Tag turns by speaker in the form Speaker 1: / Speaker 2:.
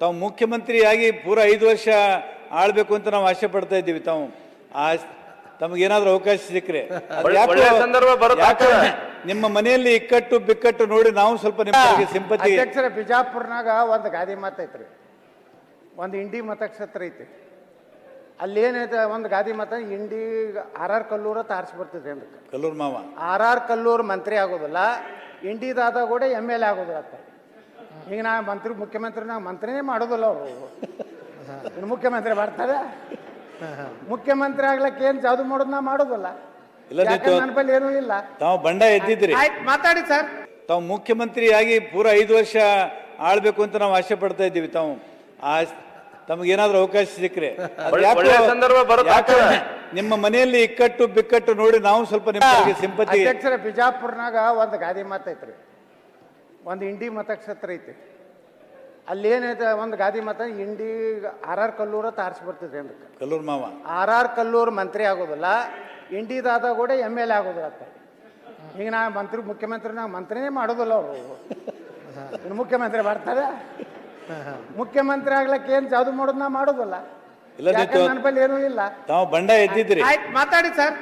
Speaker 1: ತಾವು ಮುಖ್ಯಮಂತ್ರಿಯಾಗಿ ಪೂರ ಐದು ವರ್ಷ ಆಳ್ಬೇಕು ಅಂತ ನಾವು ಆಸೆ ಪಡ್ತಾ ಇದ್ದೀವಿ ತಾವು. ಆ ತಮಗೇನಾದ್ರೂ ಅವಕಾಶ ಸಿಕ್ಕರೆ.
Speaker 2: ಒಳ್ಳೆ- ಸಂದರ್ಭ ಬರುತ್ತೆ
Speaker 1: ನಿಮ್ಮ ಮನೆಯಲ್ಲಿ ಇಕ್ಕಟ್ಟು ಬಿಕ್ಕಟ್ಟು ನೋಡಿ ನಾವು ಸ್ವಲ್ಪ ನಿಮ್ಮ ಸಿಂಪತಿ
Speaker 3: ಅಧ್ಯಕ್ಷರ ಬಿಜಾಪುರ್ನಾಗ ಒಂದು ಗಾದಿ ಮಾತೈತ್ರಿ ಐತ್ರಿ. ಒಂದು ಇಂಡಿ ಮತಕ್ಷೇತ್ರ ಐತಿ. ಅಲ್ಲೇನೈತೆ ಒಂದು ಗಾದಿ ಮತ ಇಂಡಿ ಆರ್ ಆರ್ ಕಲ್ಲೂರ ತಾರ್ಸಿ ಬರ್ತೈತೆ ಅದಕ್ಕೆ
Speaker 1: ಕಲ್ಲೂರ್ ಮಾವ.
Speaker 3: ಆರ್ ಆರ್ ಕಲ್ಲೂರು ಮಂತ್ರಿ ಆಗೋದಿಲ್ಲ ಇಂಡಿದಾದ ಕೂಡ ಎಂ ಎಲ್ ಎ ಆಗೋದಿಲ್ಲ ಅಂತ. ಈಗ ನಾ ಮಂತ್ರಿ ಮುಖ್ಯಮಂತ್ರಿ ನಾವು ಮಂತ್ರಿನೇ ಮಾಡೋದಿಲ್ಲ ಅವರು. ಇನ್ನು ಮುಖ್ಯಮಂತ್ರಿ ಬರ್ತಾರೆ. ಮುಖ್ಯಮಂತ್ರಿ ಆಗ್ಲಕ್ಕೆ ಏನು ಜಾದು ಮಾಡೋದು ನಾ ಮಾಡೋದಿಲ್ಲ.
Speaker 1: ಇಲ್ಲ,
Speaker 3: ನನ್ನ ಬಳಿ ಏನೂ ಇಲ್ಲ.
Speaker 1: ತಾವು ಬಂಡ ಎದ್ದಿದ್ರಿ.
Speaker 3: ಆಯ್ತು ಮಾತಾಡಿ ಸರ್.
Speaker 1: ತಾವು ಮುಖ್ಯಮಂತ್ರಿಯಾಗಿ ಪೂರ ಐದು ವರ್ಷ ಆಳ್ಬೇಕು ಅಂತ ನಾವು ಆಸೆ ಪಡ್ತಾ ಇದ್ದೀವಿ ತಾವು. ಆ ತಮಗೇನಾದ್ರೂ ಅವಕಾಶ ಸಿಕ್ಕರೆ. ನಿಮ್ಮ ಮನೆಯಲ್ಲಿ ಇಕ್ಕಟ್ಟು ಬಿಕ್ಕಟ್ಟು ನೋಡಿ ನಾವು ಸ್ವಲ್ಪ ನಿಮ್ಮ ಸಿಂಪತಿ
Speaker 3: ಅಧ್ಯಕ್ಷರ ಬಿಜಾಪುರ್ನಾಗ ಒಂದು ಗಾದಿ ಮತ ಐತ್ರಿ ಒಂದು ಇಂಡಿ ಮತಕ್ಷೇತ್ರ ಐತಿ. ಅಲ್ಲೇನೈತೆ ಒಂದು ಗಾದಿ ಮತ ಇಂಡಿ ಆರ್ ಆರ್ ಕಲ್ಲೂರ ತಾರ್ಸಿ ಬರ್ತದೆ ಅದಕ್ಕೆ
Speaker 1: ಕಲ್ಲೂರ್ ಮಾವ.
Speaker 3: ಆರ್ ಆರ್ ಕಲ್ಲೂರು ಮಂತ್ರಿ ಆಗೋದಿಲ್ಲ ಇಂಡಿದಾದ ಕೂಡ ಎಂ ಎಲ್ ಎ ಆಗೋದಿಲ್ಲ ಅಂತ. ಈಗ ನಾ ಮಂತ್ರಿ ಮುಖ್ಯಮಂತ್ರಿ ನಾವು ಮಂತ್ರಿನೇ ಮಾಡೋದಿಲ್ಲ ಅವರು. ಮುಖ್ಯಮಂತ್ರಿ ಮಾಡ್ತಾರೆ ಮುಖ್ಯಮಂತ್ರಿ ಆಗ್ಲಕ್ಕೆ ಏನು ಜಾದು ಮಾಡೋದು ನಾ ಮಾಡೋದಿಲ್ಲ. ನನ್ನ ಬಳಿ ಏನೂ ಇಲ್ಲ.
Speaker 1: ತಾವು ಬಂಡ ಎದ್ದಿದ್ರಿ.
Speaker 3: ಆಯ್ತು ಮಾತಾಡಿ ಸರ್.